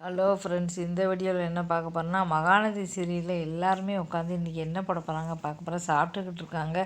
Hello friends இந்த வீடியோவில் என்ன பார்க்க போகிறோம்னா மகாநதி சீரியலில் எல்லாருமே உட்காந்து இன்றைக்கி என்ன போட போகிறாங்க பார்க்க போகிறோம் சாப்பிட்டுக்கிட்டு இருக்காங்க.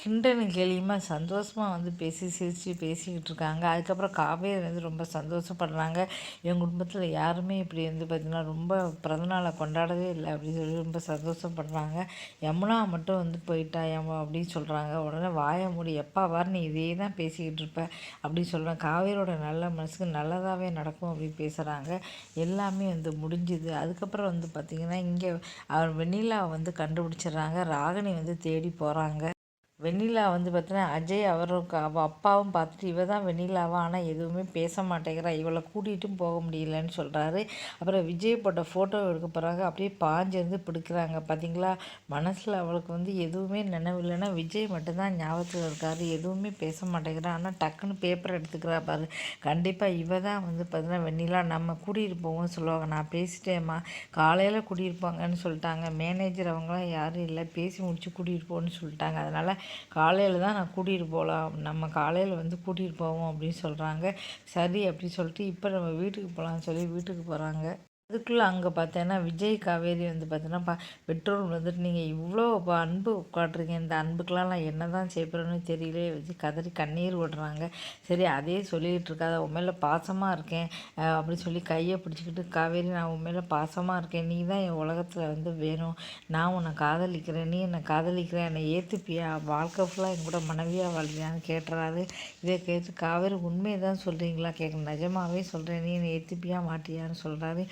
கிண்டனு கேலியுமா சந்தோஷமாக வந்து பேசி சிரித்து பேசிக்கிட்டு இருக்காங்க. அதுக்கப்புறம் காவேரி வந்து ரொம்ப சந்தோஷப்படுறாங்க. என் குடும்பத்தில் யாருமே இப்படி வந்து பார்த்திங்கன்னா ரொம்ப பிறந்தநாளை கொண்டாடவே இல்லை அப்படின்னு சொல்லி ரொம்ப சந்தோஷப்படுறாங்க. யமுனா மட்டும் வந்து போயிட்டா யம அப்படின்னு சொல்கிறாங்க உடனே வாய மூடி எப்பா வார் நீ இதே தான் பேசிக்கிட்டு இருப்ப அப்படின்னு சொல்கிறேன் காவேரியோட நல்ல மனசுக்கு நல்லதாகவே நடக்கும் அப்படின்னு பேசுகிறாங்க எல்லா எல்லாமே வந்து முடிஞ்சுது. அதுக்கப்புறம் வந்து பார்த்திங்கன்னா இங்கே அவர் வெண்ணிலா வந்து கண்டுபிடிச்சிடுறாங்க. ராகினி வந்து தேடி போகிறாங்க வெண்ணிலா வந்து பார்த்தீங்கன்னா அஜய் அவருக்கு அவள் அப்பாவும் பார்த்துட்டு இவ தான் வெண்ணிலாவா? ஆனால் எதுவுமே பேச மாட்டேங்கிறா. இவளை கூட்டிகிட்டும் போக முடியலன்னு சொல்கிறாரு அப்புறம் விஜய் போட்ட ஃபோட்டோ எடுக்க போகிறாங்க அப்படியே பாஞ்சிருந்து பிடிக்கிறாங்க. பார்த்தீங்களா மனசில் அவளுக்கு வந்து எதுவுமே நினைவில்லைன்னா விஜய் மட்டும்தான் ஞாபகத்தில் இருக்கார். எதுவுமே பேச மாட்டேங்கிறா. ஆனால் டக்குன்னு பேப்பர் எடுத்துக்கிறா பாரு. கண்டிப்பாக இவ தான் வந்து பார்த்தீங்கன்னா வெண்ணிலா நம்ம கூட்டிகிட்டு போவோம்னு சொல்லுவாங்க. நான் பேசிட்டேம்மா. காலையில் கூட்டியிருப்பாங்கன்னு சொல்லிட்டாங்க. மேனேஜர் அவங்களாம் யாரும் இல்லை. பேசி முடிச்சு கூட்டிகிட்டு போகணும்னு சொல்லிட்டாங்க. அதனால் காலையில் தான் நான் கூட்டிகிட்டு போகலாம் நம்ம காலையில் வந்து கூட்டிகிட்டு போவோம் அப்படின்னு சொல்கிறாங்க சரி அப்படின்னு சொல்லிட்டு இப்போ நம்ம வீட்டுக்கு போகலான்னு சொல்லி வீட்டுக்கு போகிறாங்க அதுக்குள்ளே அங்கே பார்த்தேன்னா விஜய் காவேரி வந்து பார்த்தீங்கன்னா பா பெட்ரோல் வந்துட்டு நீங்கள் இவ்வளோ அன்பு உட்காட்றீங்க இந்த அன்புக்கெலாம் நான் என்ன தான் செய்கிறேன்னு தெரியல வச்சு கதறி கண்ணீர் விடுறாங்க. சரி அதே சொல்லிகிட்டு இருக்காத உண்மையில் பாசமாக இருக்கேன். அப்படி சொல்லி கையை பிடிச்சிக்கிட்டு காவேரி நான் உண்மையில் பாசமாக இருக்கேன். நீ தான் என் உலகத்தில் வந்து வேணும். நான் உன்னை காதலிக்கிறேன். நீ என்னை காதலிக்கிறேன் என்னை ஏற்றுப்பியா வாழ்க்கை ஃபுல்லாக என் கூட மனைவியாக வாழ்வியான்னு கேட்டுறாரு. இதை கேட்டு காவேரி உண்மையை தான் சொல்கிறீங்களா கேட்க நிஜமாகவே சொல்கிறேன் நீ என்னை ஏற்றுப்பியா மாட்டியான்னு சொல்கிறாரு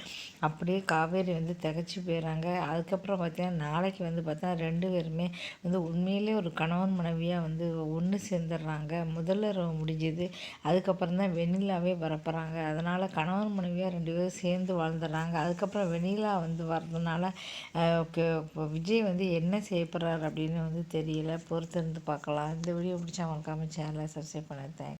அப்படியே காவேரி வந்து திகச்சு போயிடறாங்க அதுக்கப்புறம் பார்த்தீங்கன்னா நாளைக்கு வந்து பார்த்தா ரெண்டு பேருமே வந்து உண்மையிலே ஒரு கணவன் மனைவியாக வந்து ஒன்று சேர்ந்துடுறாங்க. முதல்ல முடிஞ்சது அதுக்கப்புறம் தான் வெண்ணிலாவே வரப்போகிறாங்க அதனால் கணவன் மனைவியாக ரெண்டு பேரும் சேர்ந்து வாழ்ந்துடுறாங்க. அதுக்கப்புறம் வெண்ணிலா வந்து வர்றதுனால விஜய் வந்து என்ன செய்யப்படுறாரு அப்படின்னு வந்து தெரியல. பொறுத்திருந்து பார்க்கலாம். இந்த வீடியோ பிடிச்சா மறக்காமல் சேனலை சப்ஸ்கிரைப் பண்ண. தேங்க்ஸ்